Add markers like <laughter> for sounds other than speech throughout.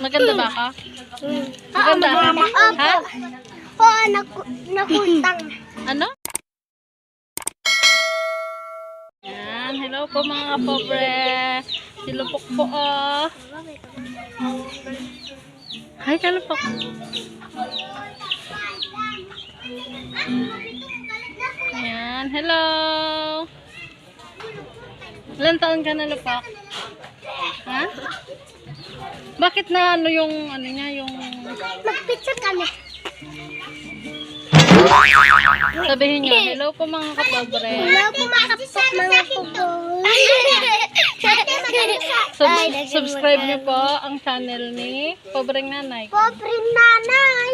Maganda ba ako? Maganda? Ha? Oo, naku nakuntang. Ano? Yan. Hello po mga kapobre. Silupok po oh. Hi, kalupok. Ayan. Hello. Ilan taon ka na lupak? Ha? Bakit na ano yung ano niya yung Magpicture kami. sabihin niyo hello po mga kapobre. Ko makapok mga pupo. Sub- subscribe niyo po ang channel ni Pobreng Nanay. Pobre nanay.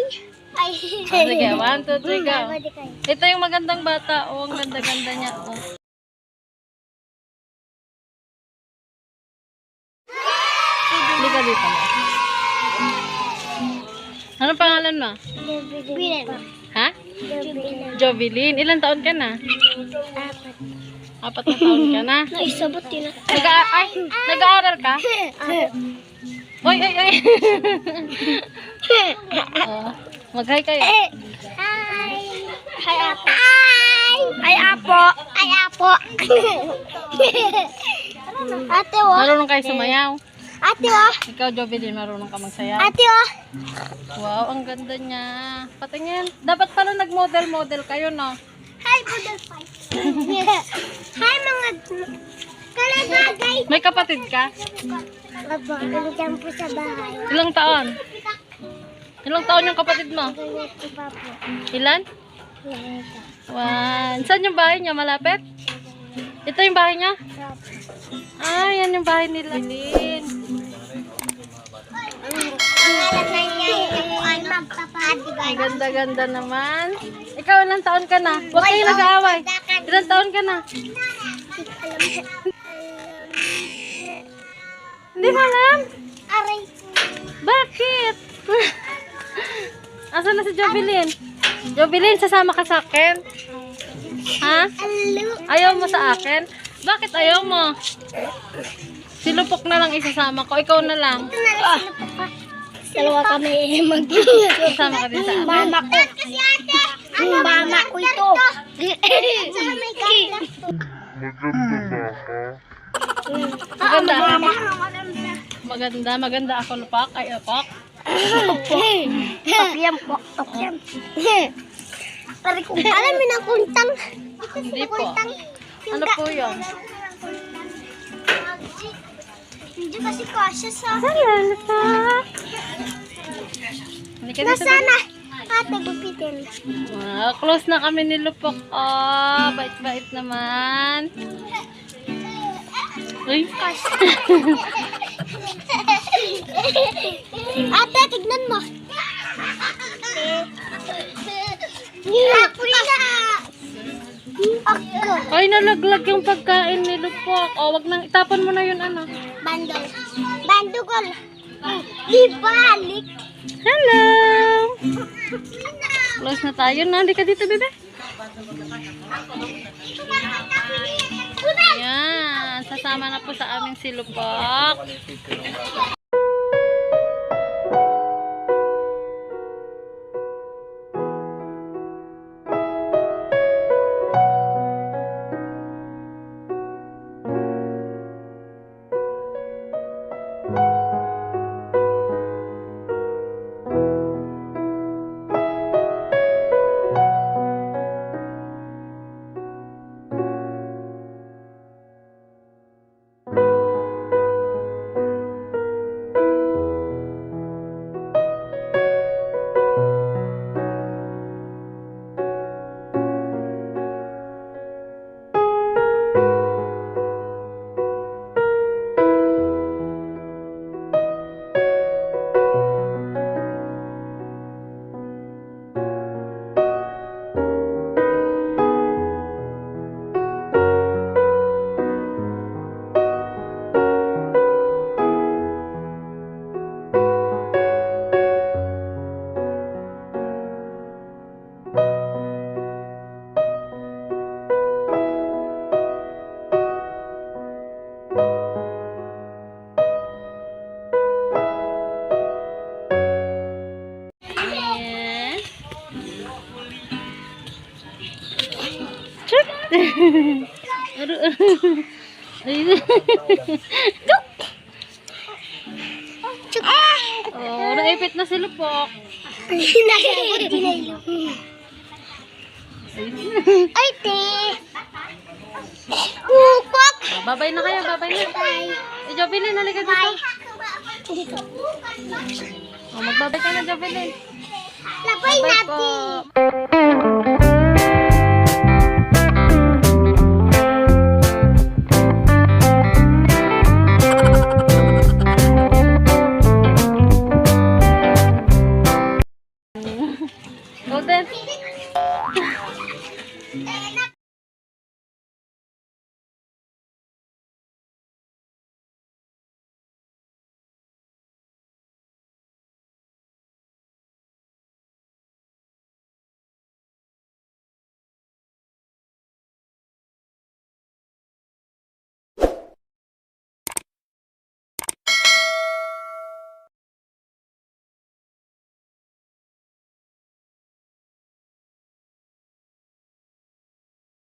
Ay. Oh, sige, one, two, three, go. Kayo. Ito yung magandang bata. Oh, ang ganda-ganda niya. Oh. Pangalan mo? Bilen. Ha? Bilen. Jovelyn. Ilan taon ka na? Apat. Apat na taon ka na. <laughs> Naisabot yun. Nag ay, nag-aaral ka? <laughs> Oy, oy, oy. <laughs> oh, mag-hi kayo. Hi. Hi, Apo. Hi. Hi, Apo. Hi, Apo. Ate, oh. Marunong kayo sumayaw. Ate, oh. Ikaw, Jovelyn, marunong ka magsayaw. Ate, oh. Wow, ang ganda niya. Patingin. Dapat pala nag-model-model kayo, no? Hi, Budol Fight. <laughs> Hi, mga kalagagay. May kapatid ka? Aba, nandiyan po sa bahay. Ilang taon? Ilang taon yung kapatid mo? Ilan? One. Saan yung bahay niya? Malapit? Ito yung bahay niya? Ah, yan yung bahay nila. Lin. Pangalan na niya yung ano, magpapadigay. Ang ganda-ganda naman. Ikaw, ilang taon ka na? Huwag kayo nag-aaway. Ilang taon ka na? Hindi mo alam? Aray. Bakit? <laughs> Asa na si Jovelyn? Jovelyn, sasama ka sa akin? Ha? Ayaw mo sa akin? Bakit ayaw mo? Silupok na lang isasama ko. Ikaw na lang. Ah. Dalawa kami mag Sasama ka din sa akin. Mama ko. Ang mama ko ito. Saka may ganda. Maganda. Maganda, maganda ako lupak. Ay, lupak. Topyam po. Topyam. Alam mo na kuntang. Hindi po. Ano po yun? Hindi kasi kasya sa... Ayan, lupak. Dito. Nasana? Ate, gupitin. Wow, close na kami ni Lupok. Oh, bait-bait naman. Uy. <laughs> Ate, tignan mo. Ay, nalaglag yung pagkain ni Lupok. Oh, wag nang itapon mo na yun, ano. Bandol. Bandugol. Di balik. Hello! Close na tayo na. Hindi ka dito, bebe. Ayan. Sasama na po sa aming si Lupok. Ayun. oh, naipit na si Lupok. Nakikot dinaylo. Ay, te. Pupok. Oh, babay na kayo, babay na. Bye. Eh, Jovelyn, halika dito. Bye. Dito. Oh, magbabay ka na, Jovelyn. Labay Bye natin. po.